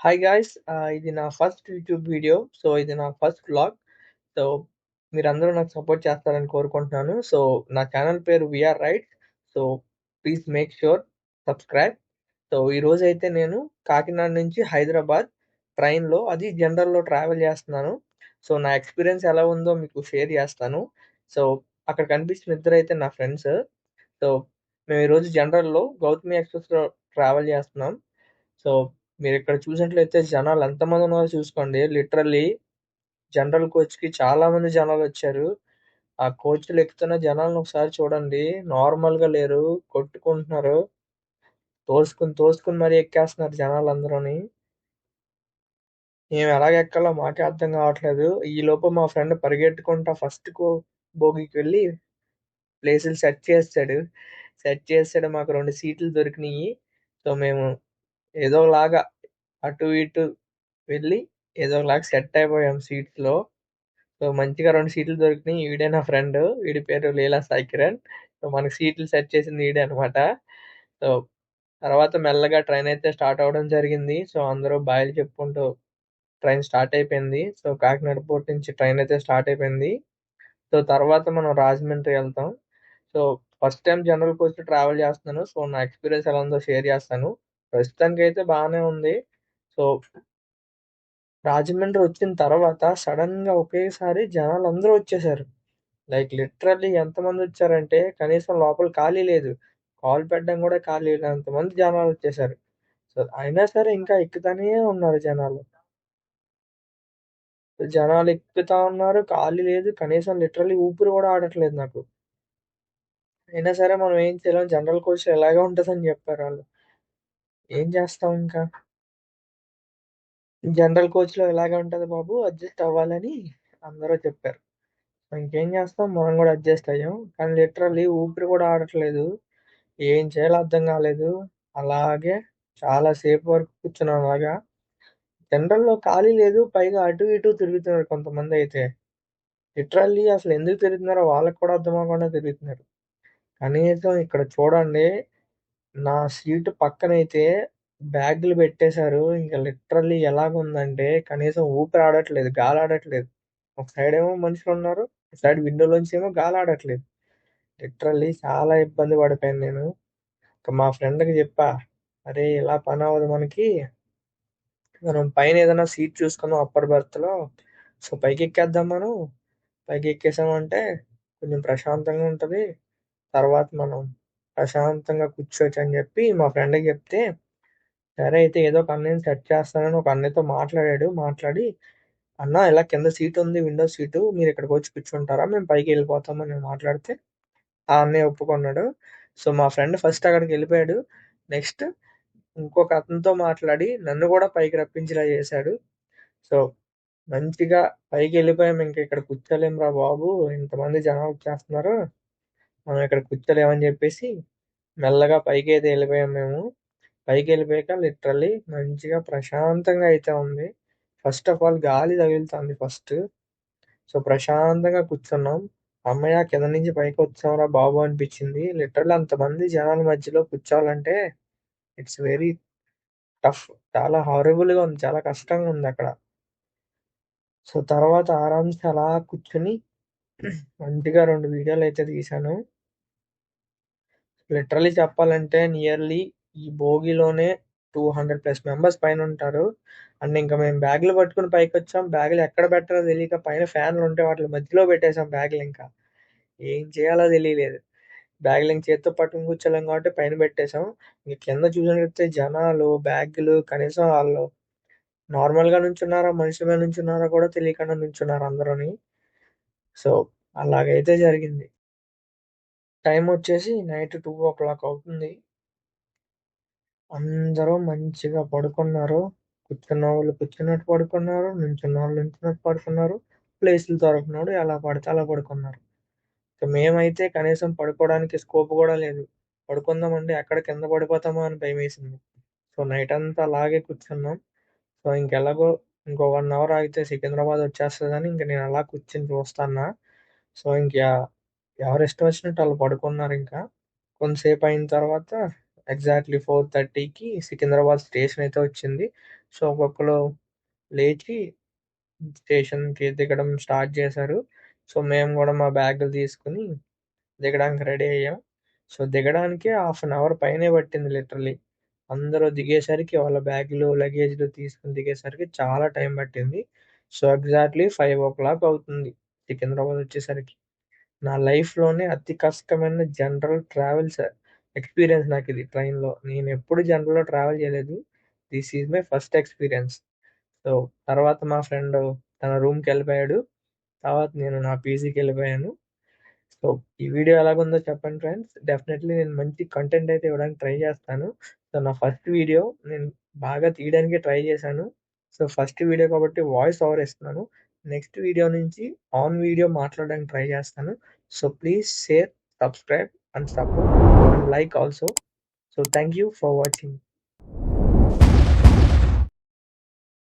Hi guys ఇది నా first YouTube video. So, ఇది నా ఫస్ట్ వ్లాగ్. సో, మీరందరూ నాకు సపోర్ట్ చేస్తారని కోరుకుంటున్నాను. సో, నా ఛానల్ పేరు VR right so, please make sure subscribe. So, ఈరోజైతే నేను కాకినాడ నుంచి హైదరాబాద్ ట్రైన్‌లో అది జనరల్‌లో ట్రావెల్ చేస్తున్నాను. సో, నా ఎక్స్‌పీరియన్స్ ఎలా ఉందో మీకు షేర్ చేస్తాను. సో, అక్కడ కనిపించిన ఇద్దరు అయితే నా ఫ్రెండ్స్. సో, మేము ఈరోజు జనరల్‌లో గౌతమి ఎక్స్‌ప్రెస్‌లో ట్రావెల్ చేస్తున్నాం. సో, మీరిక్కడ చూసినట్లయితే జనాలు ఎంతమంది ఉన్నారో చూసుకోండి. లిటరల్లీ జనరల్ కోచ్‌కి చాలా మంది జనాలొచ్చారు. ఆ కోచ్లు ఎక్కుతున్న జనాలను ఒకసారి చూడండి. నార్మల్‌గా లేరు. కొట్టుకుంటున్నారు. తోసుకొని, తోసుకొని మరీ ఎక్కేస్తున్నారు జనాలందరూని. మేము ఎలాగ ఎక్కాలో మాకే అర్థం కావట్లేదు. ఈలోపు మా ఫ్రెండ్ పరిగెట్టుకుంటా ఫస్ట్ కో బోగీకి వెళ్ళి ప్లేసులు సెట్ చేసేసాడు. సెట్ చేసేసాడు. మాకు రెండు సీట్లు దొరికినియి. సో, మేము ఏదోలాగా అటు ఇటు వెళ్ళి ఏదోలాగా సెట్ అయిపోయాం సీట్స్‌లో. సో, మంచిగా 2 సీట్లు దొరికినాయి ఈడే నా ఫ్రెండ్. వీడి పేరు లీలా సాయి కిరణ్. సో, మనకు సీట్లు సెట్ చేసింది ఈడే అనమాట. సో, తర్వాత మెల్లగా ట్రైన్ అయితే స్టార్ట్ అవ్వడం జరిగింది. సో, అందరూ బాయలు చెప్పుకుంటూ ట్రైన్ స్టార్ట్ అయిపోయింది. సో, కాకినాడ పోర్ట్ నుంచి ట్రైన్ అయితే స్టార్ట్ అయిపోయింది. సో, తర్వాత మనం రాజమండ్రి ఎళ్తాం. సో, ఫస్ట్ టైమ్ జనరల్ కోచ్‌లో ట్రావెల్ చేస్తున్నాను. సో, నా ఎక్స్‌పీరియన్స్ ఎలా ఉందో షేర్ చేస్తాను. ప్రస్తుతానికైతే బానే ఉంది. సో రాజమండ్రి వచ్చిన తర్వాత సడెన్‌గా ఒకేసారి జనాలందరూ వచ్చేసారు. లైక్ లిటరల్లీ ఎంతమందొచ్చారంటే కనీసం లోపల ఖాళీ లేదు. కాలు పెట్టడానికి కూడా ఖాళీ లేనంతమంది జనాలొచ్చేసారు. సో, అయినా సరే ఇంకా ఎక్కుతానే ఉన్నారు జనాలు. జనాలు ఎక్కుతా ఉన్నారు. ఖాళీ లేదు. కనీసం లిటరల్లీ ఊపిరి కూడా ఆడట్లేదు నాకు. అయినా సరే మనం ఏం చేయలేం. జనరల్ కోచ్‌లో ఇలాగే ఉంటదని చెప్పారాళ్ళు. ఏం చేస్తాం ఇంకా? జనరల్ కోచ్‌లో ఇలాగే ఉంటది బాబు అడ్జస్ట్ అవ్వాలని అందరూ చెప్పారు. ఇంకేం చేస్తాం మనం కూడా అడ్జస్ట్ అయ్యాం. కానీ లిటరల్లీ ఊపిరి కూడా ఆడట్లేదు. ఏం చేయాలో అర్థం కాలేదు. అలాగే చాలా సేపు వరకు కూర్చున్నాం అలాగా. జనరల్‌లో ఖాళీ లేదు. పైగా అటు ఇటు తిరుగుతున్నారు కొంతమందైతే. లిటరల్లీ అసలు ఎందుకు తిరుగుతున్నారో వాళ్ళకి కూడా అర్థం అవ్వకుండా తిరుగుతున్నారు. కనీసం ఇక్కడ చూడండి నా సీటు పక్కనైతే బ్యాగులు పెట్టేశారు. ఇంక లిటరల్లీ ఎలాగుందంటే కనీసం ఊపిరి ఆడట్లేదు. గాలి ఆడట్లేదు. ఒక సైడేమో మనుషులున్నారు. ఒక సైడ్ విండోలోంచేమో గాలి ఆడట్లేదు. లిటరల్లీ చాలా ఇబ్బంది పడిపోయాను నేను. ఇక మా ఫ్రెండ్‌కి చెప్పా. "అరేయ్! ఇలా పనవ్వదు మనకి. మనం పైన ఏదైనా సీట్ చూసుకుందాం అప్పర్ బెర్త్‌లో. సో, పైకెక్కేద్దాం మనం. పైకెక్కేసామంటే కొంచెం ప్రశాంతంగా ఉంటది. తర్వాత మనం ప్రశాంతంగా కూర్చోవచ్చు" అని చెప్పి మా ఫ్రెండ్‌కి చెప్తే, సరే అయితే ఏదో ఒక అన్నయ్యని సెట్ చేస్తానని ఒక అన్నయ్యతో మాట్లాడాడు. మాట్లాడి, "అన్న ఇలా కింద సీట్ ఉంది విండో సీటు. మీరు ఇక్కడికొచ్చి కూర్చుంటారా? మేము పైకెళ్ళిపోతాం" అని మాట్లాడితే ఆ అన్నయ్య ఒప్పుకున్నాడు. సో, మా ఫ్రెండ్ ఫస్ట్ అక్కడికెళ్ళిపోయాడు. నెక్స్ట్ ఇంకొక అతనితో మాట్లాడి నన్ను కూడా పైకి రప్పించేలా చేశాడు. సో, మంచిగా పైకెళ్ళిపోయాం. ఇంక ఇక్కడ కూర్చోలేమురా బాబు! ఇంతమంది జనాలు వచ్చేస్తున్నారు. మనం ఇక్కడ కూర్చోలేమని చెప్పేసి మెల్లగా పైకి అయితే వెళ్ళిపోయాం మేము. పైకి వెళ్ళిపోయాక లిటరల్లీ మంచిగా ప్రశాంతంగా అయితే ఉంది. ఫస్ట్ ఆఫ్ ఆల్ గాలి తగులుతుంది ఫస్ట్. సో, ప్రశాంతంగా కూర్చున్నాం. అమ్మయ్య కింద నుంచి పైకి వచ్చామరా బాబు అనిపించింది. లిటరల్ అంతమంది జనాల మధ్యలో కూర్చోవాలంటే ఇట్స్ వెరీ టఫ్. చాలా హారబుల్‌గా ఉంది. చాలా కష్టంగా ఉంది అక్కడ సో, తర్వాత ఆరామ్స్ అలా కూర్చొని మంచిగా రెండు వీడియోలు అయితే తీశాను. లిటరల్లీ చెప్పాలంటే నియర్లీ ఈ బోగీలోనే 200+ మెంబర్స్ పైనుంటారు. అండ్ ఇంక మేము బ్యాగులు పట్టుకొని పైకొచ్చాం. బ్యాగులు ఎక్కడ పెట్టాలో తెలియక పైన ఫ్యాన్లుంటే వాటిలి మధ్యలో పెట్టేసాం బ్యాగులింక. ఏం చేయాలో తెలియలేదు. బ్యాగులు ఇంక చేత్తో పట్టుకొని కూర్చోలేం కాబట్టి పైన పెట్టేసాం. ఇంక కింద చూసినట్లయితే జనాలు, బ్యాగులు కనీసం ఆళ్ళు నార్మల్‌గా నుంచున్నారా, మనుషుల మీద నుంచున్నారో కూడా తెలియకుండా నుంచున్నారు అందరూని. సో, అలాగైతే జరిగింది. టైమొచ్చేసి నైట్ 2:00 అవుతుంది. అందరూ మంచిగా పడుకున్నారు. కూర్చున్నవాళ్ళు కూర్చున్నట్టు పడుకున్నారు. నుంచున్నవాళ్ళు నించున్నట్టు పడుకున్నారు. ప్లేసులు దొరకనోడు ఎలా పడితే అలా పడుకున్నారు. ఇక మేమైతే కనీసం పడుకోవడానికి స్కోప్ కూడా లేదు. పడుకుందామంటే ఎక్కడ కింద పడిపోతామో అని భయమేసింది. సో, నైటంతా అలాగే కూర్చున్నాం. సో, ఇంకెలాగో ఇంకో 1 అవర్ ఆగితే సికింద్రాబాద్ వచ్చేస్తదని ఇంక నేను అలా కూర్చొని చూస్తన్నా. సో, ఇంక ఎవరిష్టం వచ్చినట్టు ఆళ్ళు ఇంకా కొంతసేపు అయిన తర్వాత ఎగ్జాక్ట్‌లీ 4:30కి సికింద్రాబాద్ స్టేషన్ అయితే వచ్చింది. సో, ఒక్కొక్కళ్ళు లేచి స్టేషన్‌కి దిగడం స్టార్ట్ చేశారు. సో, మేము గూడా మా బ్యాగులు తీసుకొని దిగడానికి రెడీ అయ్యాం. సో, దిగడానికే హాఫ్ అన్ అవర్ పైనే పట్టింది లిటరల్లీ. అందరూ దిగేసరికి వాళ్ళ బ్యాగులు, లగేజ్‌లు తీసుకొని దిగేసరికి చాలా టైం పట్టింది. సో, ఎగ్జాక్ట్‌లీ 5:00 అవుతుంది సికింద్రాబాద్ వచ్చేసరికి. నా లైఫ్‌లోనే అతి కష్టమైన జనరల్ ట్రావెల్స్ ఎక్స్‌పీరియన్స్ నాకిది ట్రైన్‌లో. నేనెప్పుడు జనరల్‌లో ట్రావెల్ చేయలేదు. This is my first experience. So, తర్వాత మా ఫ్రెండు తన రూమ్‌కెళ్ళిపోయాడు. తర్వాత నేను నా పీజీకెళ్ళిపోయాను. సో, ఈ వీడియో ఎలాగుందో చెప్పండి ఫ్రెండ్స్. డెఫినెట్‌లీ నేను మంచి కంటెంట్ అయితే ఇవ్వడానికి ట్రై చేస్తాను. సో, నా ఫస్ట్ వీడియో నేను బాగా తీయడానికే ట్రై చేశాను. సో, ఫస్ట్ వీడియో కాబట్టి వాయిస్ ఓవర్ ఇస్తున్నాను. నెక్స్ట్ వీడియో నుంచి ఆన్ వీడియో మాట్లాడడానికి ట్రై చేస్తాను. So, please share, subscribe and support and like also. So, thank you for watching.